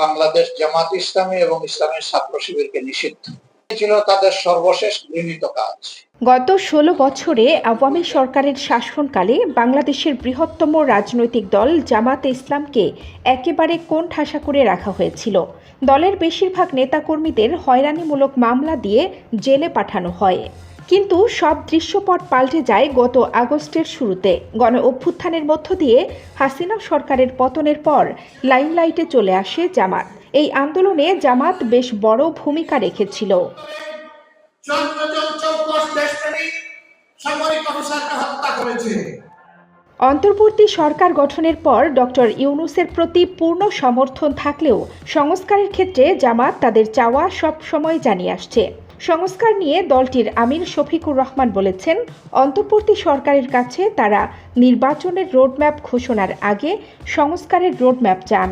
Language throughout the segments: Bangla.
বাংলাদেশ জামাত ইসলামী এবং ইসলামের ছাত্র শিবিরকে নিষিদ্ধ। ছিল তাদের সর্বশেষ গৃহীত কাজ। গত ষোলো বছরে আওয়ামী সরকারের শাসনকালে বাংলাদেশের বৃহত্তম রাজনৈতিক দল জামাতে ইসলামকে একেবারে কোণ ঠাসা করে রাখা হয়েছিল। দলের বেশিরভাগ নেতাকর্মীদের হয়রানিমূলক মামলা দিয়ে জেলে পাঠানো হয়। কিন্তু সব দৃশ্যপট পাল্টে যায় গত আগস্টের শুরুতে। গণ অভ্যুত্থানের মধ্য দিয়ে হাসিনা সরকারের পতনের পর লাইমলাইটে চলে আসে জামাত। এই আন্দোলনে জামাত বেশ বড় ভূমিকা রেখেছিল। অন্তর্বর্তী সরকার গঠনের পর ডক্টর ইউনুসের প্রতি পূর্ণ সমর্থন থাকলেও সংস্কারের ক্ষেত্রে জামাত তাদের চাওয়া সব সময় জানিয়ে আসছে। সংস্কার নিয়ে দলটির আমির শফিকুর রহমান বলেছেন, অন্তর্বর্তী সরকারের কাছে তারা নির্বাচনের রোডম্যাপ ঘোষণার আগে সংস্কারের রোডম্যাপ চান।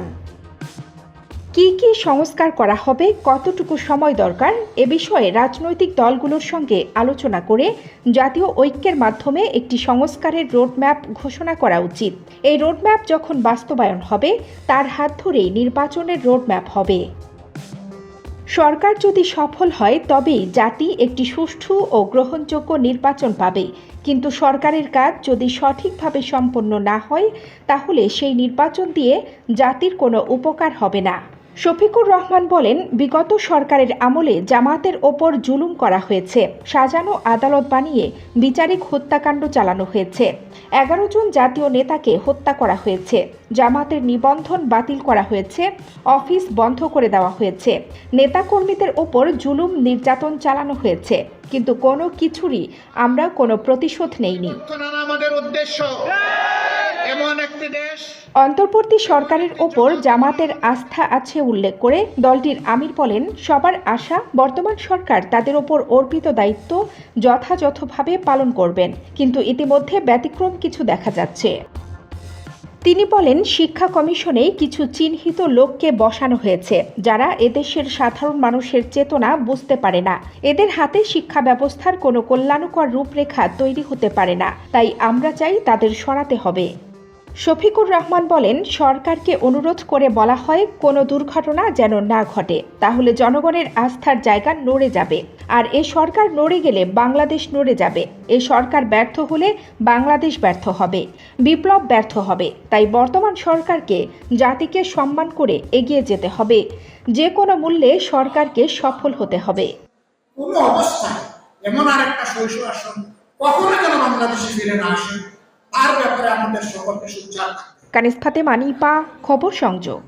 কি কি সংস্কার করা হবে, কতটুকু সময় দরকার, এ বিষয়ে রাজনৈতিক দলগুলোর সঙ্গে আলোচনা করে জাতীয় ঐক্যের মাধ্যমে একটি সংস্কারের রোডম্যাপ ঘোষণা করা উচিত। এই রোডম্যাপ যখন বাস্তবায়ন হবে, তার হাত ধরেই নির্বাচনের রোডম্যাপ হবে। সরকার যদি সফল হয়, তবে জাতি একটি সুষ্ঠু ও গ্রহণযোগ্য নির্বাচন পাবে। কিন্তু সরকারের কাজ যদি সঠিকভাবে সম্পন্ন না হয়, তাহলে সেই নির্বাচন দিয়ে জাতির কোনো উপকার হবে না। শফিকুর রহমান বলেন বিগত সরকারের আমলে জামাতের ওপর জুলুম করা হয়েছে। সাজানো আদালত বানিয়ে বিচারিক হত্যাকাণ্ড চালানো হয়েছে। এগারো জন জাতীয় নেতাকে হত্যা করা হয়েছে। জামাতের নিবন্ধন বাতিল করা হয়েছে। অফিস বন্ধ করে দেওয়া হয়েছে। নেতাকর্মীদের ওপর জুলুম নির্যাতন চালানো হয়েছে। কিন্তু কোনো কিছুরই আমরা কোনো প্রতিশোধ নেইনি। আমাদের উদ্দেশ্য। এমন অন্তর্বর্তী সরকারের ওপর জামাতের আস্থা আছে উল্লেখ করে দলটির আমির বলেন, সবার আশা, বর্তমান সরকার তাদের ওপর অর্পিত দায়িত্ব যথাযথভাবে পালন করবেন। কিন্তু ইতিমধ্যে ব্যতিক্রম কিছু দেখা যাচ্ছে। তিনি বলেন, শিক্ষা কমিশনে কিছু চিহ্নিত লোককে বসানো হয়েছে, যারা এদেশের সাধারণ মানুষের চেতনা বুঝতে পারে না। এদের হাতে শিক্ষা ব্যবস্থার কোনো কল্যাণকর রূপরেখা তৈরি হতে পারে না। তাই আমরা চাই তাদের সরাতে হবে। শফিকুর রহমান বলেন, সরকারকে অনুরোধ করে বলা হয়, কোনো দুর্ঘটনা যেন না ঘটে, তাহলে জনগণের আস্থার জায়গা নড়ে যাবে। আর এ সরকার নড়ে গেলে বাংলাদেশ নড়ে যাবে। এ সরকার ব্যর্থ হলে বাংলাদেশ ব্যর্থ হবে। বিপ্লব ব্যর্থ হবে। তাই বর্তমান সরকারকে জাতিকে সম্মান করে এগিয়ে যেতে হবে। যে কোনো মূল্যে সরকারকে সফল হতে হবে। অবস্থায় এমন আরেকটা শৈশব আসন কখনো বাংলাদেশে ফিরে না তার ব্যাপারে আমাদের সকলকে সুচার থাকতে। কানিস ফাতেমা নিপা খবর সংযোগ